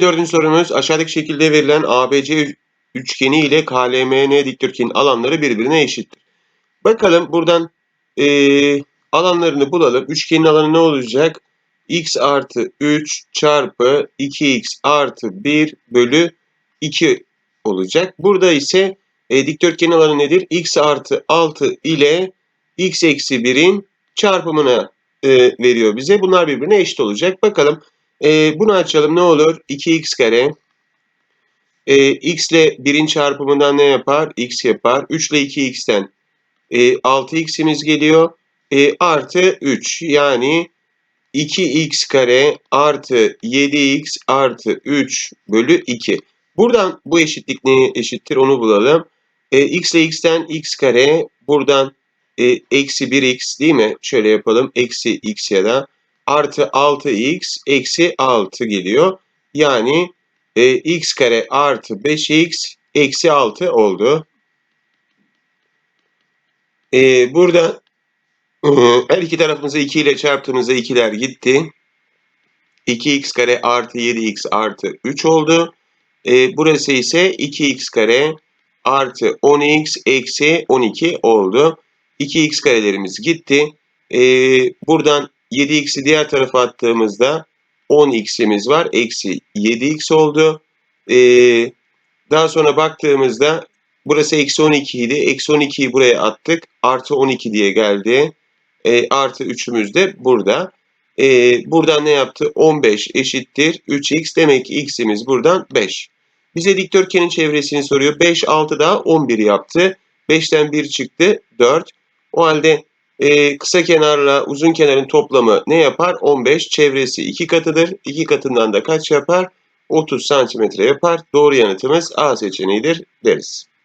Dördüncü sorumuz aşağıdaki şekilde verilen ABC üçgeni ile KLMN dikdörtgenin alanları birbirine eşittir. Bakalım buradan eee, alanlarını bulalım. Üçgenin alanı ne olacak? x artı 3 çarpı 2x artı 1 bölü 2 olacak. Burada ise e, dikdörtgenin alanı nedir? x artı 6 ile x eksi 1'in çarpımına e, veriyor bize. Bunlar birbirine eşit olacak. Bakalım e, bunu açalım ne olur? 2x kare e, x ile 1'in çarpımından ne yapar? x yapar. 3 ile 2x'ten e, 6x'imiz geliyor. E, artı 3 yani 2x kare artı 7x artı 3 bölü 2. Buradan bu eşitlik neye eşittir onu bulalım. E, x ile x'ten x kare buradan e, eksi 1x değil mi? Şöyle yapalım. Eksi x ya da artı 6x eksi 6 geliyor. Yani e, x kare artı 5x eksi 6 oldu. E, burada e, her iki tarafımızı 2 ile çarptığımızda 2'ler gitti. 2x kare artı 7x artı 3 oldu. E, burası ise 2x kare artı 10x eksi 12 oldu. 2x karelerimiz gitti. E, buradan 7x'i diğer tarafa attığımızda 10x'imiz var. Eksi 7x oldu. E, daha sonra baktığımızda burası eksi 12 idi. Eksi 12'yi buraya attık. Artı 12 diye geldi. E, artı 3'ümüz de burada. E, buradan ne yaptı? 15 eşittir 3x. Demek ki x'imiz buradan 5. Bize dikdörtgenin çevresini soruyor. 5, 6 daha 11 yaptı. 5'ten 1 çıktı. 4. O halde e, kısa kenarla uzun kenarın toplamı ne yapar? 15. Çevresi 2 katıdır. 2 katından da kaç yapar? 30 santimetre yapar. Doğru yanıtımız A seçeneğidir deriz.